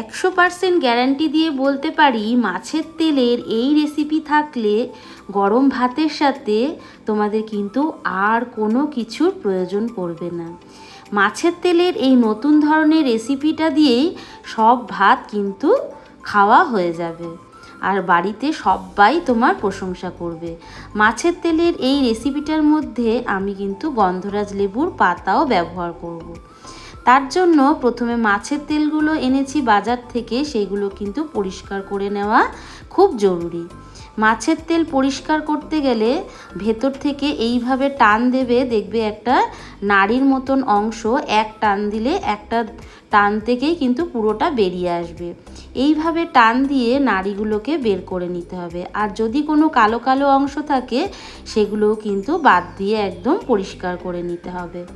একশো percent guarantee দিয়ে বলতে পারি, মাছের তেলের এই রেসিপি থাকলে গরম ভাতের সাথে তোমাদের কিন্তু আর কোনো কিছুর প্রয়োজন পড়বে না। মাছের তেলের এই নতুন ধরনের রেসিপিটা দিয়েই সব ভাত কিন্তু খাওয়া হয়ে যাবে। আর বাড়িতে সবাই তোমার প্রশংসা করবে। মাছের তেলের এই রেসিপিটার মধ্যে আমি কিন্তু গন্ধরাজ লেবুর পাতাও ব্যবহার করব। তার জন্য প্রথমে মাছের তেলগুলো এনেছি বাজার থেকে, সেইগুলো কিন্তু পরিষ্কার করে নেওয়া খুব জরুরি। মাছের তেল পরিষ্কার করতে গেলে ভেতর থেকে এইভাবে টান দেবে, দেখবে একটা নাড়ির মতন অংশ এক টান দিলে একটা টান থেকেই কিন্তু পুরোটা বেরিয়ে আসবে। এইভাবে টান দিয়ে নাড়িগুলোকে বের করে নিতে হবে। আর যদি কোনো কালো কালো অংশ থাকে, সেগুলোও কিন্তু বাদ দিয়ে একদম পরিষ্কার করে নিতে হবে।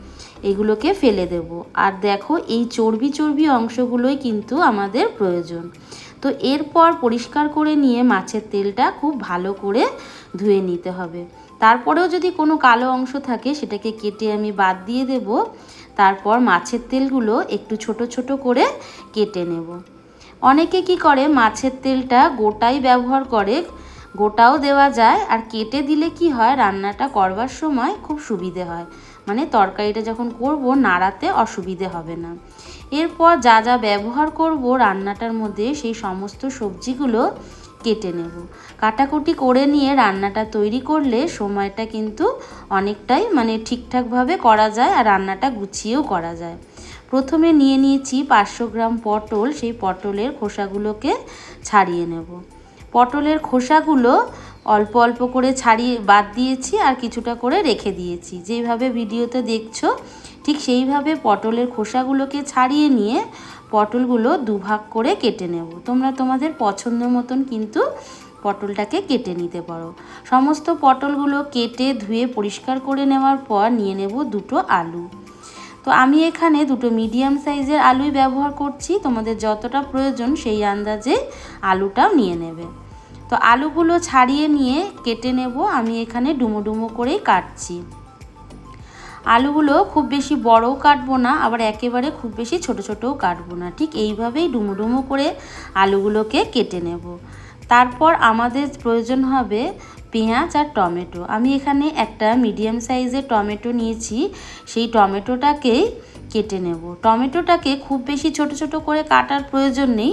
এগুলোকে ফেলে দেব। আর দেখো, এই চর্বি চর্বি অংশগুলোই কিন্তু আমাদের প্রয়োজন। তো এরপর পরিষ্কার করে নিয়ে মাছের তেলটা খুব ভালো করে ধুয়ে নিতে হবে। তারপরেও যদি কোনো কালো অংশ থাকে, সেটাকে কেটে আমি বাদ দিয়ে দেব। তারপর মাছের তেলগুলো একটু ছোট ছোট করে কেটে নেব। অনেকে কি করে, মাছের তেলটা গোটাই ব্যবহার করে গোটাও দেওয়া যায় আর কেটে দিলে কি হয়, রান্নাটা করবার সময় খুব সুবিধে হয়। মানে তরকারিটা যখন করব, নাড়াতে অসুবিধে হবে না। এরপর যা যা ব্যবহার করব, রান্নাটার মধ্যে সেই সমস্ত সবজিগুলো কেটে নেব। কাটাকুটি করে নিয়ে রান্নাটা তৈরি করলে সময়টা কিন্তু অনেকটাই মানে ঠিকঠাকভাবে করা যায় আর রান্নাটা গুছিয়েও করা যায়। প্রথমে নিয়ে নিয়েছি পাঁচশো গ্রাম পটল, সেই পটলের খোসাগুলোকে ছাড়িয়ে নেব। পটলের খোসাগুলো অল্প অল্প করে ছাড়িয়ে বাদ দিয়েছি আর কিছুটা করে রেখে দিয়েছি। যেইভাবে ভিডিওতে দেখছ, ঠিক সেইভাবে পটলের খোসাগুলোকে ছাড়িয়ে নিয়ে পটলগুলো দুভাগ করে কেটে নেব। তোমরা তোমাদের পছন্দ মতন কিন্তু পটলটাকে কেটে নিতে পারো। সমস্ত পটলগুলো কেটে ধুয়ে পরিষ্কার করে নেওয়ার পর নিয়ে নেব দুটো আলু। তো আমি এখানে দুটো মিডিয়াম সাইজের আলুই ব্যবহার করছি। তোমাদের যতটা প্রয়োজন সেই আন্দাজে আলুটাও নিয়ে নেবে। তো আলুগুলো ছাড়িয়ে নিয়ে কেটে নেব, আমি এখানে ডুমো ডুমো করেই কাটছি। আলুগুলো খুব বেশি বড়ও কাটবো না, আবার একেবারে খুব বেশি ছোট ছোটও কাটবো না। ঠিক এইভাবেই ডুমো ডুমো করে আলুগুলোকে কেটে নেব। তারপর আমাদের প্রয়োজন হবে পেঁয়াজ আর টমেটো। আমি এখানে একটা মিডিয়াম সাইজের টমেটো নিয়েছি, সেই টমেটোটাকেই কেটে নেব। টমেটোটাকে খুব বেশি ছোট ছোট করে কাটার প্রয়োজন নেই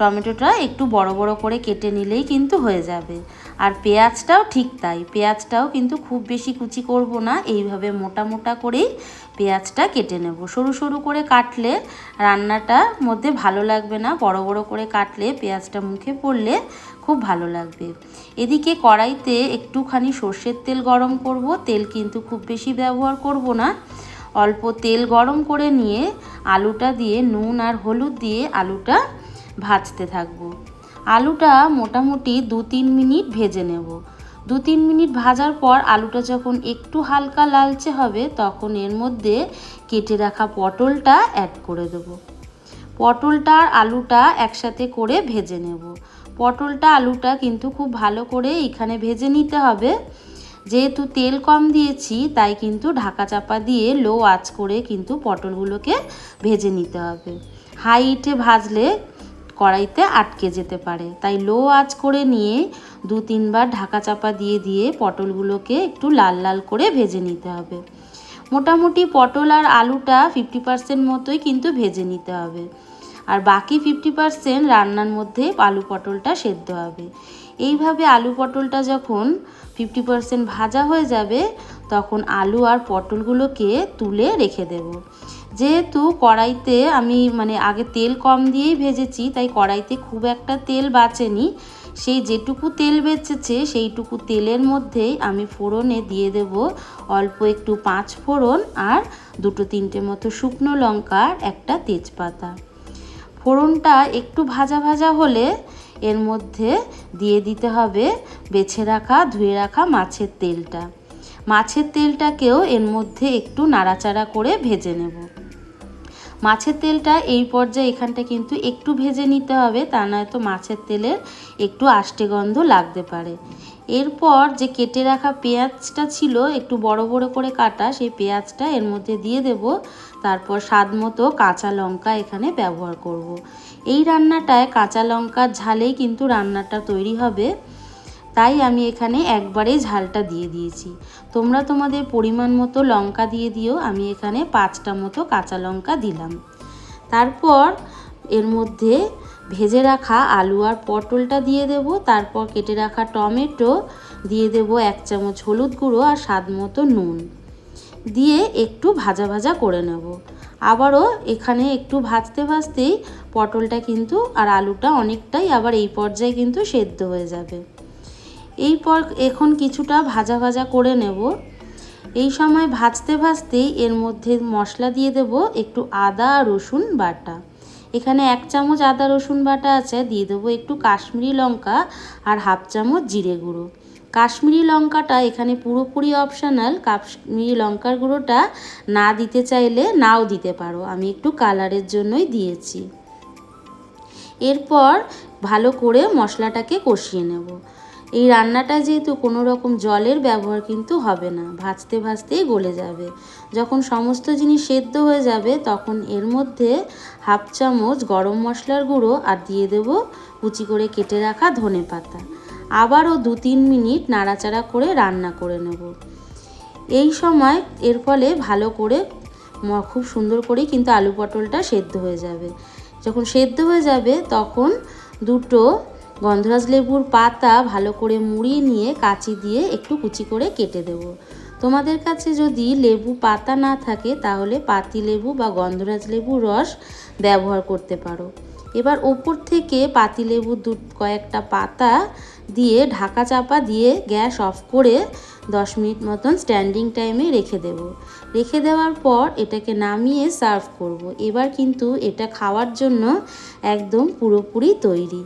টমেটোটা একটু বড় বড় করে কেটে নিলেই কিন্তু হয়ে যাবে। আর পেঁয়াজটাও ঠিক তাই। পেঁয়াজটাও কিন্তু খুব বেশি কুচি করব না, এইভাবে মোটা মোটা করেই পেঁয়াজটা কেটে নেব। সরু সরু করে কাটলে রান্নাটা মধ্যে ভালো লাগবে না, বড় বড় করে কাটলে পেঁয়াজটা মুখে পড়লে খুব ভালো লাগবে। এদিকে কড়াইতে একটুখানি সর্ষের তেল গরম করব। তেল কিন্তু খুব বেশি ব্যবহার করব না। অল্প তেল গরম করে নিয়ে আলুটা দিয়ে, নুন আর হলুদ দিয়ে আলুটা ভাজতে থাকব। আলুটা মোটামুটি দু তিন মিনিট ভেজে নেব। দু তিন মিনিট ভাজার পর আলুটা যখন একটু হালকা লালচে হবে, তখন এর মধ্যে কেটে রাখা পটলটা অ্যাড করে দেব। পটলটা আর আলুটা একসাথে করে ভেজে নেব। পটলটা, আলুটা কিন্তু খুব ভালো করে এখানে ভেজে নিতে হবে। যেহেতু তেল কম দিয়েছি, তাই কিন্তু ঢাকা চাপা দিয়ে লো আঁচ করে কিন্তু পটলগুলোকে ভেজে নিতে হবে। হাই হিটে ভাজলে কড়াইতে আটকে যেতে পারে। তাই লো আঁচ করে নিয়ে দু তিনবার ঢাকা চাপা দিয়ে দিয়ে পটলগুলোকে একটু লাল লাল করে ভেজে নিতে হবে। মোটামুটি পটল আর আলুটা ফিফটি পার্সেন্ট মতোই কিন্তু ভেজে নিতে হবে। আর বাকি ফিফটি পার্সেন্ট রান্নার মধ্যে আলু পটলটা সেদ্ধ হবে। এইভাবে আলু পটলটা যখন ফিফটি পার্সেন্ট ভাজা হয়ে যাবে, তখন আলু আর পটলগুলোকে তুলে রেখে দেব। যেহেতু কড়াইতে আমি মানে আগে তেল কম দিয়েই ভেজেছি, তাই কড়াইতে খুব একটা তেল বাঁচেনি। সেই যেটুকু তেল বেঁচেছে, সেইটুকু তেলের মধ্যেই আমি ফোড়নে দিয়ে দেব অল্প একটু পাঁচ ফোড়ন আর দুটো তিনটে মতো শুকনো লঙ্কার একটা তেজপাতা। ফোড়নটা একটু ভাজা ভাজা হলে এর মধ্যে দিয়ে দিতে হবে বেছে রাখা, ধুয়ে রাখা মাছের তেলটা। মাছের তেলটাকেও এর মধ্যে একটু নাড়াচাড়া করে ভেজে নেব। মাছের তেলটা এই পর্যায়ে এখানটা কিন্তু একটু ভেজে নিতে হবে, তা নয়তো মাছের তেলের একটু আষ্টে গন্ধ লাগতে পারে। এরপর যে কেটে রাখা পেঁয়াজটা ছিল, একটু বড় বড় করে কাটা, সেই পেঁয়াজটা এর মধ্যে দিয়ে দেব। তারপর স্বাদ মতো কাঁচা লঙ্কা এখানে ব্যবহার করব। এই রান্নাটায় কাঁচা লঙ্কার ঝালেই কিন্তু রান্নাটা তৈরি হবে। তাই আমি এখানে একবারে ঝালটা দিয়ে দিয়েছি। তোমরা তোমাদের পরিমাণ মতো লঙ্কা দিয়ে দিও, আমি এখানে পাঁচটা মতো কাঁচা লঙ্কা দিলাম। তারপর এর মধ্যে ভেজে রাখা আলু আর পটলটা দিয়ে দেব, তারপর কেটে রাখা টমেটো দিয়ে দেব এক চামচ হলুদ গুঁড়ো আর স্বাদ মতো নুন। দিয়ে একটু ভাজা ভাজা করে নেব। আবারও এখানে একটু ভাজতে ভাজতেই পটলটা কিন্তু আর আলুটা অনেকটাই আবার এই পর্যায়ে কিন্তু সেদ্ধ হয়ে যাবে। এই পর এখন কিছুটা ভাজা ভাজা করে নেব। এই সময় ভাজতে ভাজতেই এর মধ্যে মশলা দিয়ে দেব একটু আদা রসুন বাটা। এখানে এক চামচ আদা রসুন বাটা আছে, দিয়ে দেবো একটু কাশ্মীরি লঙ্কা আর হাফ চামচ জিরে গুঁড়ো। কাশ্মীরি লঙ্কাটা এখানে পুরোপুরি অপশানাল, কাশ্মীরি লঙ্কার গুঁড়োটা না দিতে চাইলে নাও দিতে পারো। আমি একটু কালারের জন্যই দিয়েছি। এরপর ভালো করে মশলাটাকে কষিয়ে নেব। এই রান্নাটা যেহেতু কোনো রকম জলের ব্যবহার কিন্তু হবে না, ভাজতে ভাজতেই গলে যাবে। যখন সমস্ত জিনিস সেদ্ধ হয়ে যাবে, তখন এর মধ্যে হাফ চামচ গরম মশলার গুঁড়ো আর দিয়ে দেব কুচি করে কেটে রাখা ধনে পাতা। আবারও দু তিন মিনিট নাড়াচাড়া করে রান্না করে নেব। এই সময় এর ফলে ভালো করে খুব সুন্দর করেই কিন্তু আলু পটলটা সেদ্ধ হয়ে যাবে। যখন সেদ্ধ হয়ে যাবে, তখন দুটো গন্ধরাজ লেবুর পাতা ভালো করে মুড়িয়ে নিয়ে কাঁচি দিয়ে একটু কুচি করে কেটে দেব। তোমাদের কাছে যদি লেবু পাতা না থাকে, তাহলে পাতি লেবু বা গন্ধরাজ লেবুর রস ব্যবহার করতে পারো। এবার ওপর থেকে পাতি লেবুর দু, কয়েকটা পাতা দিয়ে ঢাকা চাপা দিয়ে গ্যাস অফ করে দশ মিনিট মতন স্ট্যান্ডিং টাইমে রেখে দেব। রেখে দেওয়ার পর এটাকে নামিয়ে সার্ভ করব। এবার কিন্তু এটা খাওয়ার জন্য একদম পুরোপুরি তৈরি।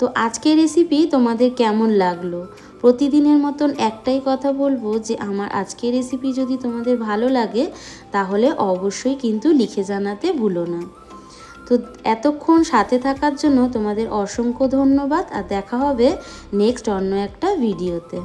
তো আজকের রেসিপি তোমাদের কেমন লাগল? প্রতিদিনের মতন একটাই কথা বলব যে, আমার আজকের রেসিপি যদি তোমাদের ভালো লাগে, তাহলে অবশ্যই কিন্তু লিখে জানাতে ভুলো না। তো এতক্ষণ সাথে থাকার জন্য তোমাদের অসংখ্য ধন্যবাদ, আর দেখা হবে নেক্সট অন্য একটা ভিডিওতে